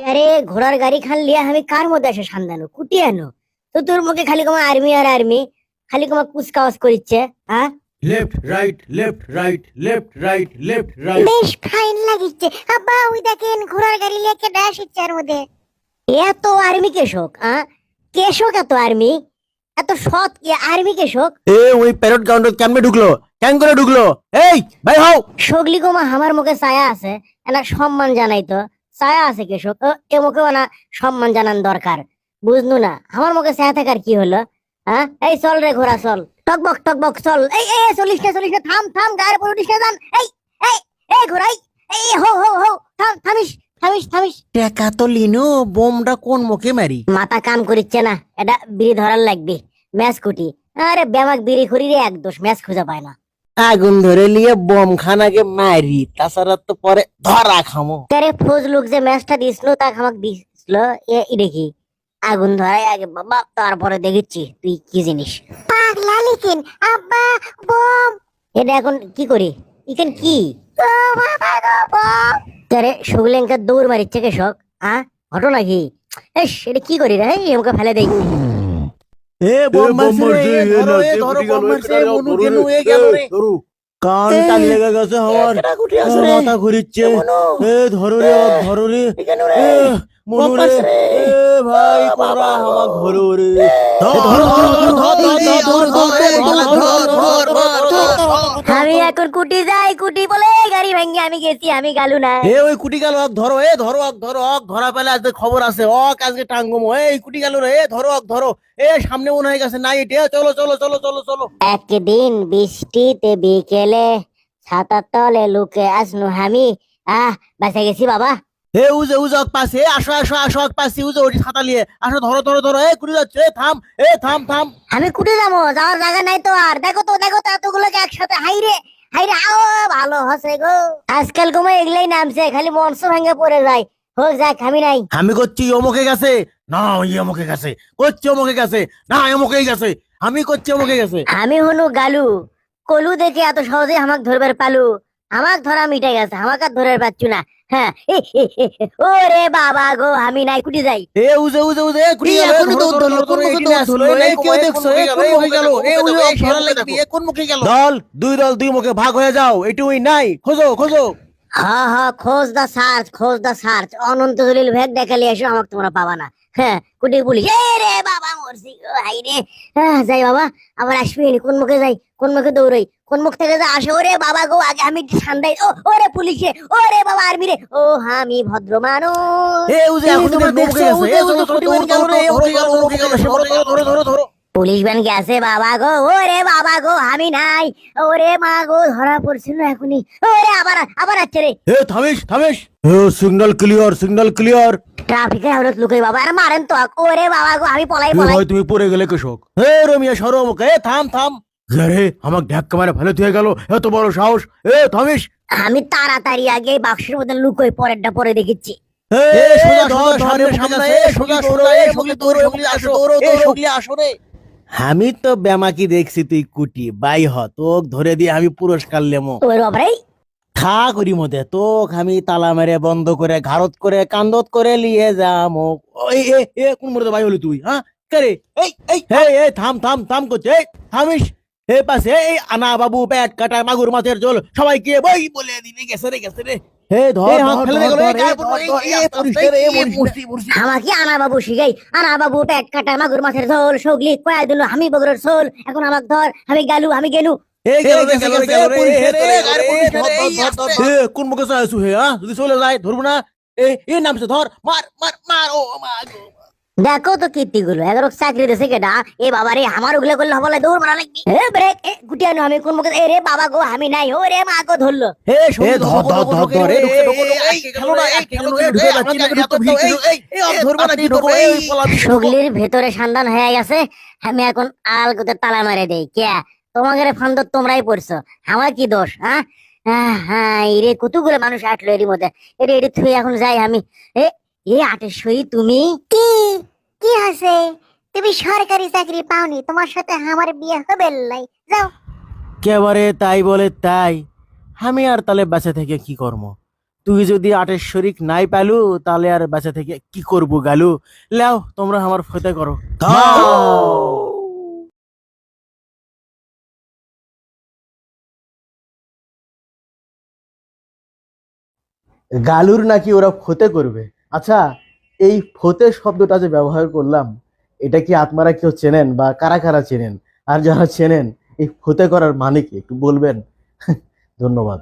আরে ঘোড়ার গাড়ি খান লিয়া আমি কার মধ্যে আসে সান্দানো? কুটি আনো? তো তোর মুখে খালি কমা আর্মি আর আর্মি খালি কমা কুচকাওয়াজ করিচ্ছে হ্যাঁ left right left right left right left right বেশ ফাইন লাগিচ্ছে। আব্বা ওই দেখেন ঘোড়ার গাড়ি লিয়ে কে ড্যাশ ইচ্ছে এর মধ্যে। এত আর্মি কেশক হ্যাঁ কেশক এত আর্মি এত সৎ কি আর্মি কেশক? এ ওই প্যারট গ্রাউন্ড কেমনে ঢুকলো? কেন করে ঢুকলো? এই ভাই হও! সগলি কমা আমার মুখে ছায়া আছে এনা সম্মান জানাই তো। ছায়া আছে কেশক এ মুখে না সম্মান জানান দরকার। বুঝনু না আমার মুখে ছায়া থাকার কি হলো? হ্যাঁ এই চল রে ঘোড়া চল। টকবক টকবক চল। এই এই চল্লিশ না চল্লিশ না থাম থাম গায়ের উঠিস না যান এই এই এই ঘোড়াই এই হো হো হো থাম থামিস থামিস থামিস। টেকা তো লিনো বোমটা কোন মুখে মারি? মাথা কাম করিচ্ছে না এটা বিড়ি ধরার লাগবে ম্যাচ কুটি আরে ব্যামাক বিড়ি খড়ি রে এক দোষ ম্যাচ খুঁজে পায় না। আগুন ধরে নিয়ে বোম খানাকে মারি তাছাড়া তো পরে ধরা খামো। তারে ফজলুক যে ম্যাচটা দিছিল তা আমাকে দিছিল এ ই দেখি আগুন ধরাই আগে বাবা তারপরে দেখেছি তুই কি জিনিস। পাগলা লিখেন আব্বা বম। এটা এখন কি করি? ইখান কি? তারে সুগলেঙ্কা দৌড় মারিচ্ছে কে শখ হ্যাঁ ঘটনা কি? এস এটা কি করি রে? এই আমাকে ফেলে দেই এ বোম মারছে রে, এ ধরো এ ধরো বোম মনু কেনু এ গেল রে কান টান লেগে গেছে আমার। মাথা ঘুরিচ্ছে মনু, এ ধরো রে ধরো রে এ, মনু। এ ভাই কোরা আমার ধরো রে ধর ধর ধর ধর ধর ধর ধর ধর আমি এখন কুটি যাই কুটি বলে গাড়ি ভাঙ্গি আমি গেছি আমি গালু না এ ওই কুটি গালু অক ধরো এ ধরো অক ধরো অক ধরা পেলে আজকে খবর আছে অক আজকে টাঙ্গম এই কুটি গালু রে এ ধরো অক ধরো। এ সামনে মনে হয়ে গেছে নাই এটা চলো চলো চলো চলো চলো। একদিন বৃষ্টিতে বিকেলে ছাতার তলে লুকে আসনু আমি আহ বাঁচে গেছি বাবা। এ উজে উজে অক পাশে এ আসো আসো আসো অক পাশে উজে ওটি ছাতা নিয়ে। আসো ধরো ধরো ধরো এ কুটি যাচ্ছে এ থাম এ থাম থাম। আমি কুটে যাব যাওয়ার জায়গা নাই তো আর। দেখো তো দেখো তো এতগুলোকে একসাথে। হাইরে হাইরে আও ভালো হসে গো। আজকাল কোমে এগুলাই নামছে খালি মনস ভেঙে পড়ে যায়। হোক যাক আমি নাই। আমি করছি অমুকে গেছে। না অমুকে গেছে করছি অমুকে গেছে। না অমুকেই গেছে আমি করছি অমুকে গেছে। আমি হনু গালু কলু দেখে এত সহজে আমাক ধরবার পালু। আমাক ধরা মিটে গেছে আমাক আর ধরে পাচ্ছু না হ্যাঁ ওরে বাবা গো আমি নাই কুটি যাই এ উজে উজে উজে কুটি গেল এখনই দৌড় ধরলো, কোন মুখে দৌড় ধরলো? কেউ দেখছ? এই কোন মুখে গেল? এই উজে অক ধরা এ কোন মুখে গেল? দল দুই দল দুই মুখে ভাগ হয়ে যাও এটুই নাই খোঁজো খোঁজো হা হা খোঁজ দা সার্চ খোঁজ দা সার্চ অনন্ত জলিল ভেদ দেখালে এসো আমাকে তোমরা পাবা না হ্যাঁ কুটি পুলিশ এ রে বাবা মরছি গো হাই রে হ্যাঁ, যাই বাবা আবার আসবি কোন মুখে যাই কোন মুখে দৌড়াই? কোন মুখ থেকে যা আসে? ওরে বাবা গো আগে আমি সান্দাই। ও ওরে পুলিশে। ওরে বাবা আর্মি রে ও আমি ভদ্র মানুষ। এ উজে এখন তোমরা তোমরা দেখছ দেখছ? উজে উজে দৌড়, কুটি গেল রে দৌড়, গেল দৌড়, গেল দৌড়, ধরো ধরো ধরো ধরো ধরো পুলিশ ব্যান গেছে বাবা গো ওরে বাবা গো আমি নাই। ওরে মা গো ধরা পড়ছিল এখনই। ওরে আবার আবার আছে রে। এ থামিস থামিস। এ সিগন্যাল ক্লিয়ার সিগন্যাল ক্লিয়ার। ট্রাফিকের হলত লুকাই বাবা আর মারেন তো। ওরে বাবা গো আমি পলাই পলাই। তুমি পড়ে গেলে কৃষক হে রমিয়া সরো আমাকে। এ থাম থাম। হ্যাঁ আমার ভালো হয়ে গেল। এত বড় সাহস। এ আমি তাড়াতাড়ি আগে বাক্সের মধ্যে লুকোই পরেরটা পরে দেখেছি। আমি তো ব্যামাকি দেখছি তুই কুটি। বাই হ তোক ধরে দিয়ে আমি পুরস্কার লেমো। থা করি মধ্যে তোক আমি তালা মেরে বন্ধ করে ঘাড়ত করে কান্দত করে লিয়ে যাম। কোন মধ্যে বাই হলি তুই হ্যাঁ? থাম থাম থাম করছে থামিস। এ পাশে এই আনা বাবু পেট কাটা মাগুর মাছের জল সবাই কে বই? বলে দিলে গেছে রে গেছে রে। আনা বাবু শিখাই? আনা বাবু কাটা মাছের ঝোল আমি বগরের সোল এখন আমাকে ধর আমি গেলু আমি গেলু। কোন মুখে আছো হে যদি চলে যায় ধরবো না। এ নামছে ধর মার মার মার ও মা দেখো তো কীর্তি গুলো এগারো চাকরি দেশে কেডা এ বাবা রে আমার ওগুলো করলে হবলে দৌড় মারা লাগবে এ ব্রেক এ গুটিয়ানো আমি কোন মুখে এ রে বাবা গো আমি নাই ও রে মা গো ধরলো এ এ ধর ধর ধর ধর সগলির ভেতরে সন্ধান হয়ে গেছে আমি এখন আল কোতে তালা মারে দেই কে তোমাদের ফান্দ তোমরাই পড়ছো আমার কি দোষ হ্যাঁ আহ, হ্যাঁ এরে কতগুলো মানুষ আটলো এর মধ্যে এরে এরে থুই এখন যাই আমি এ এ আটেশ্বরী তুমি? কি? কি আছে তুমি সরকারি চাকরি পাওনি তোমার সাথে আমার বিয়ে হবে নাই যাও। কেবারে তাই বলে তাই? আমি আর তাহলে বাসে থেকে কি করব? তুই যদি আটের শরিক নাই পেলু তাহলে আর বেঁচে থেকে কি করব গালু? লেও তোমরা আমার ফতে করো। গালুর নাকি ওরা ফতে করবে? আচ্ছা এই ফতে শব্দটা যে ব্যবহার করলাম, এটা কি আপনারা কেউ চেনেন বা কারা কারা চেনেন? আর যারা চেনেন, এই ফতে করার মানে কি? একটু বলবেন? ধন্যবাদ।